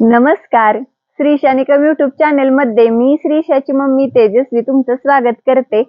नमस्कार. श्री शानिकम युट्यूब चॅनलमध्ये मी श्रीशाची मम्मी तेजस्वी तुमचं स्वागत करते.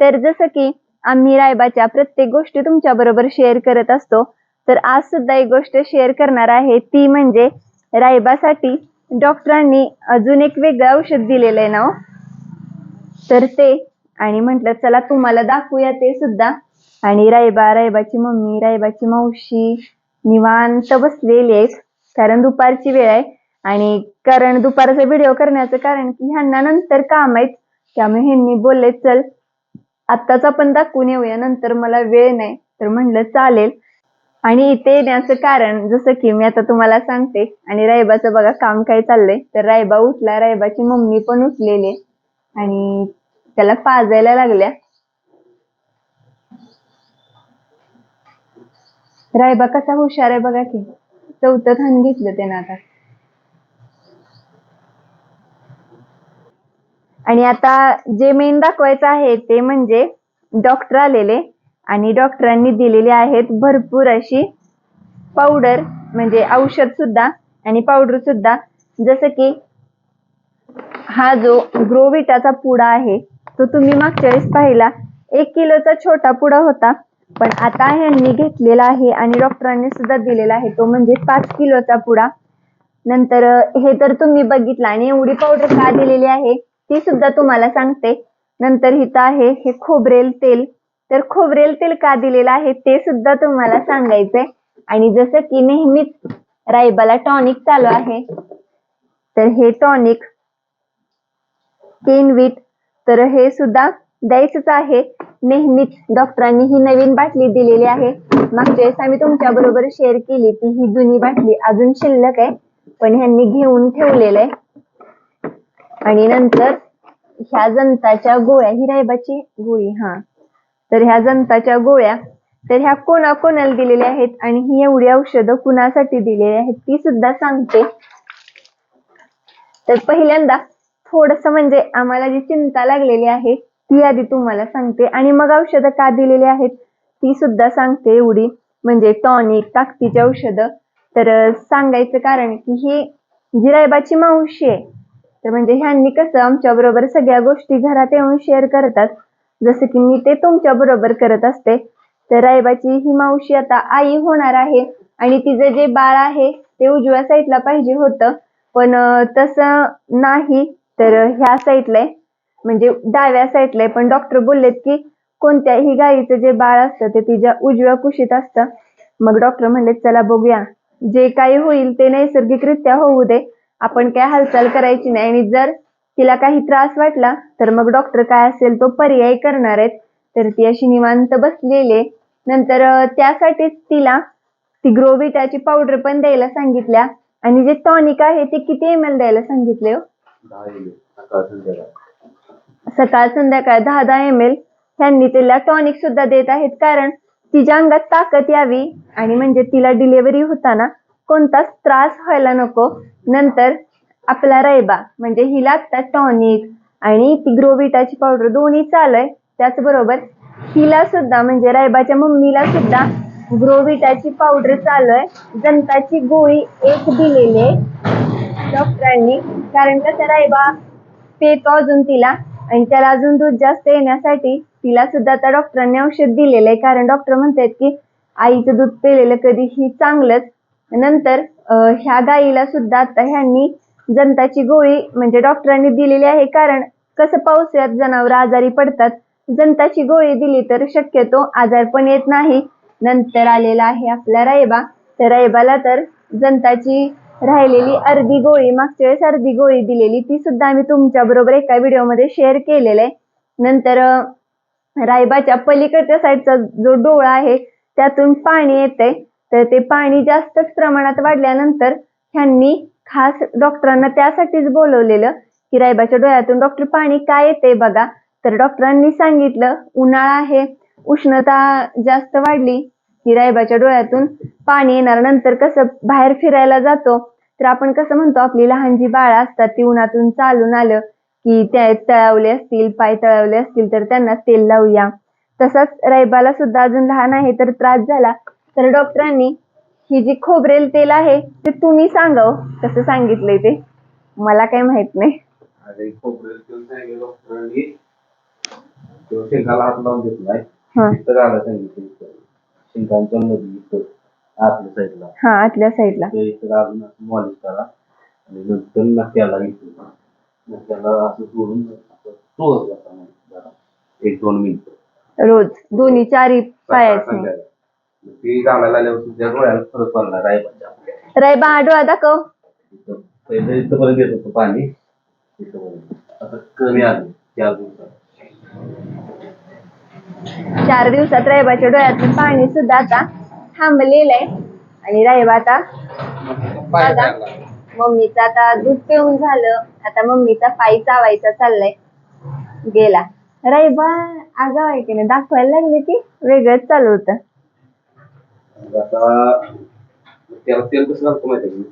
तर जसं की आम्ही रायबाच्या प्रत्येक गोष्टी तुमच्या बरोबर शेअर करत असतो तर आज सुद्धा एक गोष्ट शेअर करणार आहे. ती म्हणजे रायबासाठी डॉक्टरांनी अजून एक वेगळं औषध दिलेलं आहे ना हो? तर ते आणि म्हटलं चला तुम्हाला दाखवूया ते सुद्धा. आणि रायबा रायबाची मम्मी रायबाची मावशी निवांत बसलेली आहेत. कारण दुपारची वेळ आहे. आणि कारण दुपारचा व्हिडिओ करण्याचं कारण की ह्यांना नंतर काम आहेत. त्यामुळे ह्यांनी बोलले चल आत्ताच आपण दाखवून येऊया नंतर मला वेळ नाही. तर म्हणलं चालेल. आणि इथे येण्याचं कारण जसं की मी आता तुम्हाला सांगते आणि रायबाचं बघा काम काय चाललंय. तर रायबा उठला रायबाची मम्मी पण उठलेली आणि त्याला पाजायला लागल्या. रायबा कसा हुशार आहे बघा की. चौथं खान घेतलं त्यानं आता. आणि आता जे मेन दाखवायचं आहे ते म्हणजे डॉक्टर आलेले आणि डॉक्टरांनी दिलेली आहेत भरपूर अशी पावडर म्हणजे औषध सुद्धा आणि पावडर सुद्धा. जसं की हा जो ग्रोविटाचा पुडा आहे तो तुम्ही मागच्या वेळेस पाहिला. एक किलोचा छोटा पुडा होता पण आता ह्यांनी घेतलेला आहे आणि डॉक्टरांनी सुद्धा दिलेला आहे. तो म्हणजे पाच किलोचा पुडा. नंतर हे तर तुम्ही बघितला आणि एवढी पावडर का दिलेली आहे? ती सुद्धा तुम्हाला सांगते. नंतर इथं आहे हे खोबरेल तेल. तर खोबरेल तेल का दिलेलं आहे ते सुद्धा तुम्हाला सांगायचंय. आणि जसं की नेहमीच रायबाला टॉनिक चालू आहे. तर हे टॉनिक केनवीट तर हे सुद्धा द्यायचंच आहे. नेहमीच डॉक्टरांनी ही नवीन बाटली दिलेली आहे. मागच्या वेळेस आम्ही तुमच्या बरोबर शेअर केली ती. ही जुनी बाटली अजून शिल्लक आहे पण ह्यांनी घेऊन ठेवलेलं आहे. आणि नंतर ह्या जंताच्या गोळ्या ही रायबाची गोळी हा. तर ह्या जंताच्या गोळ्या तर ह्या कोणा कोणाला दिलेल्या आहेत आणि ही एवढी औषधं कुणासाठी दिलेली आहेत ती सुद्धा सांगते. तर पहिल्यांदा थोडस म्हणजे आम्हाला जी चिंता लागलेली आहे ती आधी तुम्हाला सांगते. आणि मग औषधं का दिलेली आहेत ती सुद्धा सांगते एवढी. म्हणजे टॉनिक ताकदीची औषधं. तर सांगायचं कारण की ही जी रायबाची मावशी आहे तर म्हणजे ह्यांनी कसं आमच्या बरोबर सगळ्या गोष्टी घरात येऊन शेअर करतात. जसं की मी ते तुमच्या बरोबर करत असते. तर रायबाची ही मावशी आता आई होणार आहे आणि तिचं जे बाळ आहे ते उजव्या साईडला पाहिजे होतं. पण तसं नाही. तर ह्या साईडला आहे. म्हणजे डाव्या साईडला आहे. पण डॉक्टर बोललेत की कोणत्याही गायीचं जे बाळ असतं ते तिच्या उजव्या कुशीत असतं. मग डॉक्टर म्हणले चला बघूया. जे काही होईल ते नैसर्गिकरित्या होऊ दे. आपण काय हालचाल करायची नाही आणि जर तिला काही त्रास वाटला तर मग डॉक्टर काय असेल तो पर्याय करणार आहेत. तर ती अशी निवांत बसलेली. नंतर त्यासाठीच तिला ती ग्रोविटाची पावडर पण द्यायला सांगितल्या. आणि जे टॉनिक आहे ते किती एम एल द्यायला सांगितले हो? सकाळ संध्याकाळ. दहा दहा एम एल ह्यांनी तिला टॉनिक सुद्धा देत आहेत. कारण तिच्या अंगात ताकद यावी. आणि म्हणजे तिला डिलिव्हरी होताना कोणताच त्रास व्हायला नको. नंतर आपला रैबा म्हणजे हिला लागतात टॉनिक आणि ती ग्रोविटाची पावडर दोन्ही चालय. त्याचबरोबर हिला सुद्धा म्हणजे रायबाच्या मम्मीला सुद्धा ग्रोविटाची पावडर चालू आहे जंताची गोळी एक दिलेली आहे डॉक्टरांनी. कारण कसं रायबा पेतो अजून तिला आणि त्याला अजून दूध जास्त येण्यासाठी तिला सुद्धा त्या डॉक्टरांनी औषध दिलेलं आहे कारण डॉक्टर म्हणतात की आईचं दूध पेलेलं कधीही चांगलंच नंतर ह्या गाईला सुद्धा आता ह्यांनी जंताची गोळी म्हणजे डॉक्टरांनी दिलेली आहे. कारण कसं पावसाळ्यात जनावर आजारी पडतात. जंताची गोळी दिली तर शक्यतो आजार पण येत नाही. नंतर आलेला आहे आपला रायबा. तर रायबाला तर जंताची राहिलेली अर्धी गोळी मागच्या वेळेस अर्धी गोळी दिलेली ती सुद्धा आम्ही तुमच्या बरोबर एका व्हिडिओमध्ये शेअर केलेलं आहे. नंतर रायबाच्या पलीकडच्या साईडचा जो डोळा आहे त्यातून पाणी येते तर ते पाणी जास्तच प्रमाणात वाढल्यानंतर ह्यांनी खास डॉक्टरांना त्यासाठीच बोलवलेलं की रायबाच्या डोळ्यातून डॉक्टर पाणी काय येते बघा. तर डॉक्टरांनी सांगितलं उन्हाळा आहे उष्णता जास्त वाढली की रायबाच्या डोळ्यातून पाणी येणार. नंतर कसं बाहेर फिरायला जातो तर आपण कसं म्हणतो आपली लहान जी बाळं असतात ती उन्हातून चालून आलं की त्या तळावले असतील पाय तळावले असतील तर त्यांना तेल लावूया. तसंच रायबाला सुद्धा अजून लहान आहे तर त्रास झाला. तर डॉक्टरांनी ही जी खोबरेल तेल आहे ते तुम्ही सांगाव कसं सांगितलंय ते? मला काही माहीत नाही. आणि खोबरेल तेल सांगितलं डॉक्टरांनी. तो शेंगाला हात लावून देत नाही हा. इथं घाला सांगितलं इथं. शेंगांच्या मध्ये इथं आतल्या साईडला. हा आतल्या साईडला. तर इथं घालून असं मॉलिश करा. आणि नंतर नक्याला इथून नक्याला असं सोडून असं चोळत बसा मग जरा. एक दोन मिनिटं. रोज. दोन्ही चारी पायाच ते आल्यावर तुझ्या डोळ्याला फरक पडला रायबाच्या. राय बा डोळा दाखव. इथं पहिलं इथंपर्यंत येत होतं पाणी. आता कमी आलं चार दिवसात. चार दिवसात रायबाच्या डोळ्यातलं पाणी सुद्धा आता थांबलेलं आहे. आणि रायबा आता पाय बघा. चालला. मम्मीचं आता दूध पिऊन झालं. आता मम्मीचा पाय चावायचा चाललाय. गेला. रायबा आगाव आहे की नाही? दाखवायला लागले की वेगळंच चालू होतं. मग आता त्याला तेल कसं घालतो माहिती आहे का?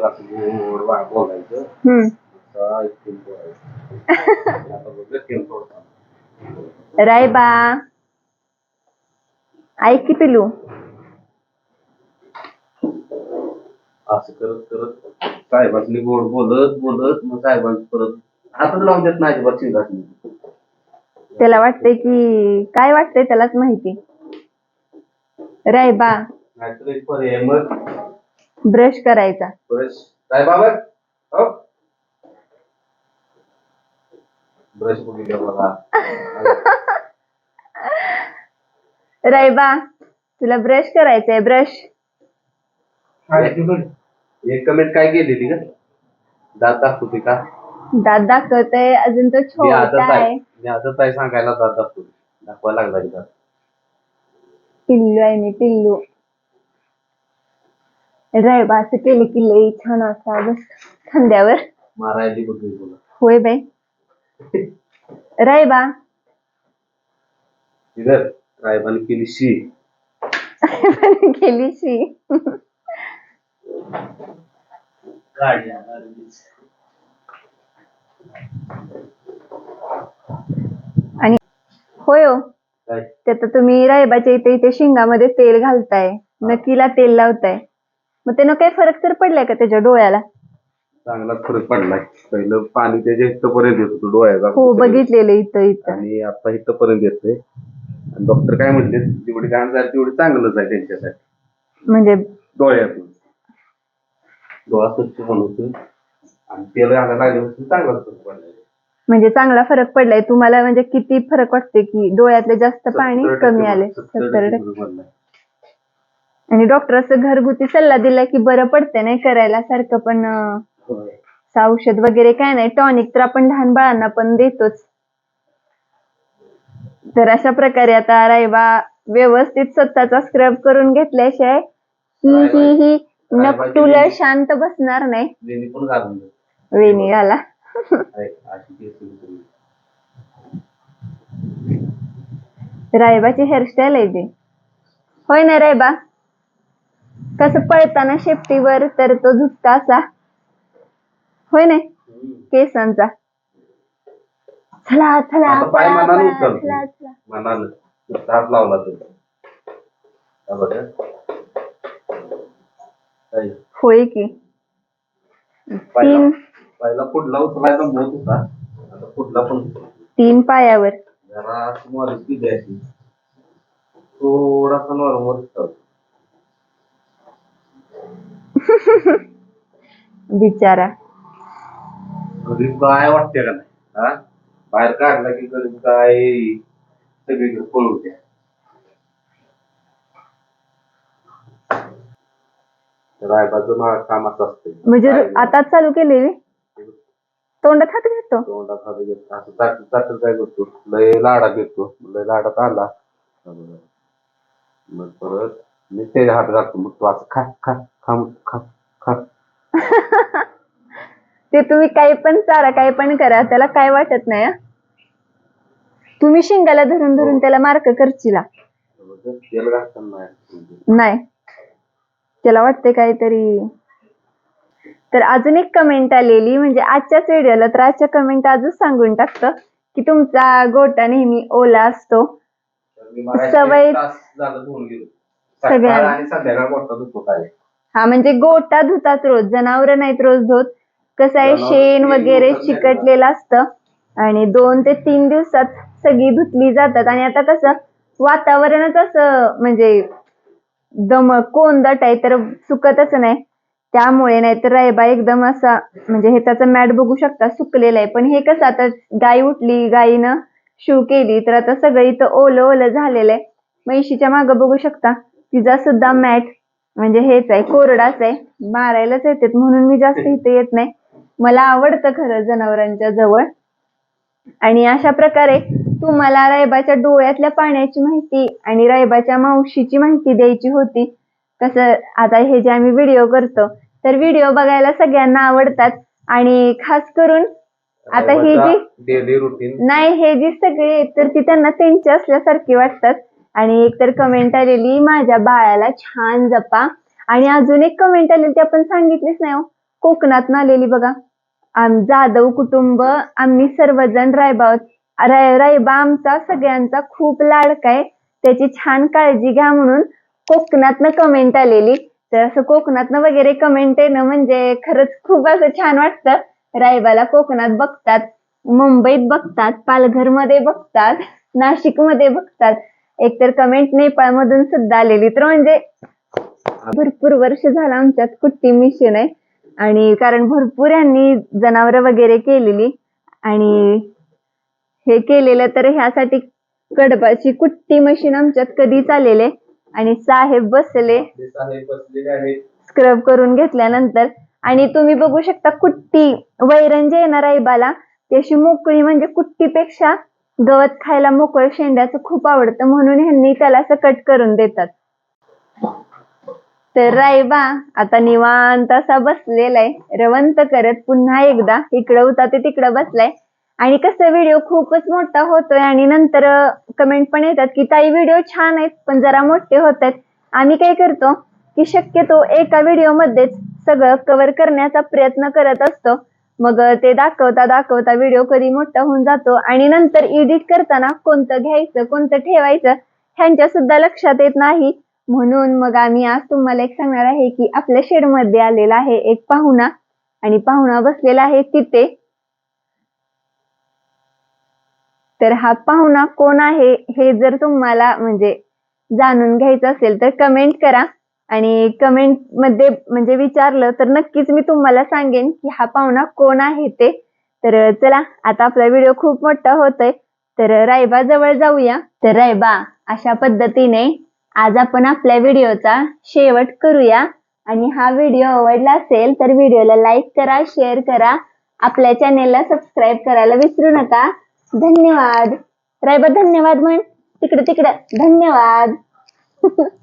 असं गोड वा- बोलायचं हम्म. आता इथून बोलायचं आता बघ तेल सोडतो रायबा ऐक की पिलू. असं करत करत साहेबांनी गोड बोलत बोलत मग साहेबांचं परत हातच लावून देत नाही अजिबात शिंगातनी त्याला वाटतंय की काय वाटतंय त्यालाच माहिती. रायबा नाहीतर एक पर्याय मग. ब्रश करायचा. ब्रश. काय बाबा. हो. ब्रश बघितलं बघा. रायबा तुला ब्रश करायचंय ब्रश. एक कमेंट काय केलेली का दात दाखवते का? दात दाखवतय अजून तो मी छोटा आहे आहे. मी आदत आहे सांगायला दाखवते दाखवायला लागला पिल्लू आहे मी पिल्लू. रायबा असं केलं की लई छान असा बस खांद्यावर. मारायची बघली तुला? होय बाई. रायबा तिथं रायबाने केली शी. गेली शी. काढली आणि होय हो. ते तर तुम्ही रायबाच्या इथे इथे शिंगामध्ये तेल घालताय. नकीला तेल लावताय. मग त्यानं काही फरक तर पडलाय का त्याच्या डोळ्याला? चांगला फरक पडलाय. पहिलं पाणी त्याच्या इथपर्यंत येत होतं डोळ्याचा. हो बघितलेलं इथं इथं. आणि आता इथपर्यंत येतंय. आणि डॉक्टर काय म्हणले जेवढी घाण झाली तेवढी चांगलंच आहे त्यांच्यासाठी. म्हणजे डोळ्यातून. डोळा स्वच्छ बनवतो आणि तेल घालायला लागल्यापासून चांगला फरक पडलाय. म्हणजे चांगला फरक पडलाय. तुम्हाला म्हणजे किती फरक वाटते की डोळ्यातले जास्त पाणी 70% कमी आले 70% सत्तर टक्के फरक पडलाय. आणि डॉक्टर असं घरगुती सल्ला दिलाय की बरं पडतंय नाही करायला सारखं पण अं, होय. असं औषध वगैरे काय नाही. टॉनिक तर आपण लहान बाळांना पण देतोच. तर अशा प्रकारे आता रायबा व्यवस्थित स्वतःचा स्क्रब करून घेतल्याशिवाय ही ही ही नकटुला शांत बसणार नाही. पण घालून. वेणी उचलून. रायबाची हेअरस्टाईल आहे ती होय ना रायबा कसं पळताना शेपटीवर तर तो झुकता असा होय हम्म. केसांचा चला चला आता पाय पळा, मनानं पळा, उचलतो. चला, चला. मनानं नुसता हात लावला तर हा बघा. काय? होय की तीन पहिला पुढला उचलायचा मोत होता. आता पुढला पण. तीन पायावर. जरा मॉलिश केली अशी थोडासा नॉर्मल बिचारा. गरीब काय वाटते का नाही? हा? बाहेर काढला की गरीब काय सगळीकडे पळवते रायबाचं मा- काम असं असते म्हणजे आता चालू केली तोंडात हात घेतो. तोंडात हात घेत. असं चाट चाट काय करतो? लय लाडा घेतो. लय लाडात आला मग परत मी त्याच्या हात घालतो. मग तो असं खा खा खा मग, खा खा. ते तुम्ही काही पण चारा काही पण करा. त्याला काय वाटत नाही हं. तुम्ही शिंगाला धरून धरून त्याला मार्क करचिला बघ, तेल घालताना नाही. नाही. त्याला वाटते काहीतरी तर अजून एक कमेंट आलेली म्हणजे आजच्याच व्हिडिओला तर आजच्या कमेंट आजच सांगून टाकतं की तुमचा गोटा नेहमी ओला असतो. सवय- हा म्हणजे गोटा धुतात रोज जनावर नाहीत रोज धुत. कसं आहे शेण वगैरे चिकटलेलं असतं. आणि दोन ते तीन दिवसात सगळी धुतली जातात. आणि आता कसं वातावरणच असं म्हणजे दमट कोंदट आहे तर सुकतच नाही. त्यामुळे नाहीतर रायबा एकदम असा म्हणजे हे त्याचं मॅट बघू शकता सुकलेलं आहे पण हे कसं आता गाय उठली गायीनं शू केली तर आता सगळं इथं ओलं ओलं झालेलं आहे म्हैशीच्या मागं बघू शकता तिचा सुद्धा मॅट म्हणजे हेच आहे कोरडाच आहे. मारायलाच येतात म्हणून मी जास्त इथे येत नाही. मला आवडतं खरं जनावरांच्या जवळ. आणि अशा प्रकारे तुम्हाला रायबाच्या डोळ्यातल्या पाण्याची माहिती आणि रायबाच्या मावशीची माहिती द्यायची होती. कसं आता हे जे आम्ही व्हिडिओ करतो तर व्हिडिओ बघायला सगळ्यांना आवडतात. आणि खास करून आता ही जी डेली रुटीन नाही हे जी सगळी तर ती त्यांना त्यांची असल्यासारखी वाटतात. आणि एक तर कमेंट आलेली माझ्या बाळाला छान जपा. आणि अजून एक कमेंट आलेली ती आपण सांगितलीच नाही हो. कोकणात आलेली बघा. आम जाधव कुटुंब आम्ही सर्वजण रायबा राय- रायबा आमचा सगळ्यांचा खूप लाडका आहे. त्याची छान काळजी घ्या म्हणून कोकणातनं कमेंट आलेली. तर असं कोकणातनं वगैरे कमेंट येणं म्हणजे खरंच खूप असं छान वाटतं. रायबाला कोकणात बघतात मुंबईत बघतात पालघरमध्ये बघतात नाशिकमध्ये बघतात. एकतर कमेंट नेपाळमधून सुद्धा आलेली. तर म्हणजे भरपूर वर्ष झालं आमच्यात कुट्टी मिशन आहे आणि कारण भरपूर यांनी जनावरं वगैरे केलेली. आणि हे केलेलं तर ह्यासाठी कडबाची कुट्टी मशीन आमच्यात कधीच आलेले आणि साहेब बसले. साहेब बसलेले आहेत. स्क्रब करून घेतल्यानंतर आणि तुम्ही बघू शकता कुट्टी वैरण जे येणार आहे बाला. ती अशी मोकळी म्हणजे कुट्टीपेक्षा गवत खायला मोकळ शेंड्याचं खूप आवडतं म्हणून ह्यांनी त्याला असं कट करून देतात. तर रायबा आता निवांत असा बसलेला आहे रवंत करत पुन्हा एकदा इकडं होता ते तिकडं बसलाय. आणि कसं व्हिडिओ खूपच मोठा होतोय आणि नंतर कमेंट पण येतात की ताई व्हिडिओ छान आहेत पण जरा मोठे होत आहेत. आम्ही काय करतो की शक्यतो एका व्हिडिओ मध्येच सगळं कव्हर करण्याचा प्रयत्न करत असतो. मग ते दाखवता दाखवता व्हिडिओ कधी मोठा होऊन जातो आणि नंतर एडिट करताना कोणतं घ्यायचं कोणतं ठेवायचं ह्यांच्या सुद्धा लक्षात येत नाही. म्हणून मग आम्ही आज तुम्हाला एक सांगणार आहे की आपल्या शेडमध्ये आलेला आहे एक पाहुणा आणि पाहुणा बसलेला आहे तिथे. तर हा पाहुणा कोण आहे हे जर तुम्हाला म्हणजे जाणून घ्यायचं असेल तर कमेंट करा. आणि कमेंटमध्ये म्हणजे विचारलं तर नक्कीच मी तुम्हाला सांगेन की हा पाहुणा कोण आहे ते. तर चला आता आपला व्हिडिओ खूप मोठा होतोय. तर रायबा जवळ जाऊया. तर रायबा अशा पद्धतीने आज आपण आपल्या व्हिडिओचा शेवट करूया. आणि हा व्हिडिओ आवडला असेल तर व्हिडिओला लाईक करा शेअर करा. आपल्या चॅनेलला सबस्क्राईब करायला विसरू नका. धन्यवाद. रायबा धन्यवाद म्हण. तिकडे तिकडे. धन्यवाद.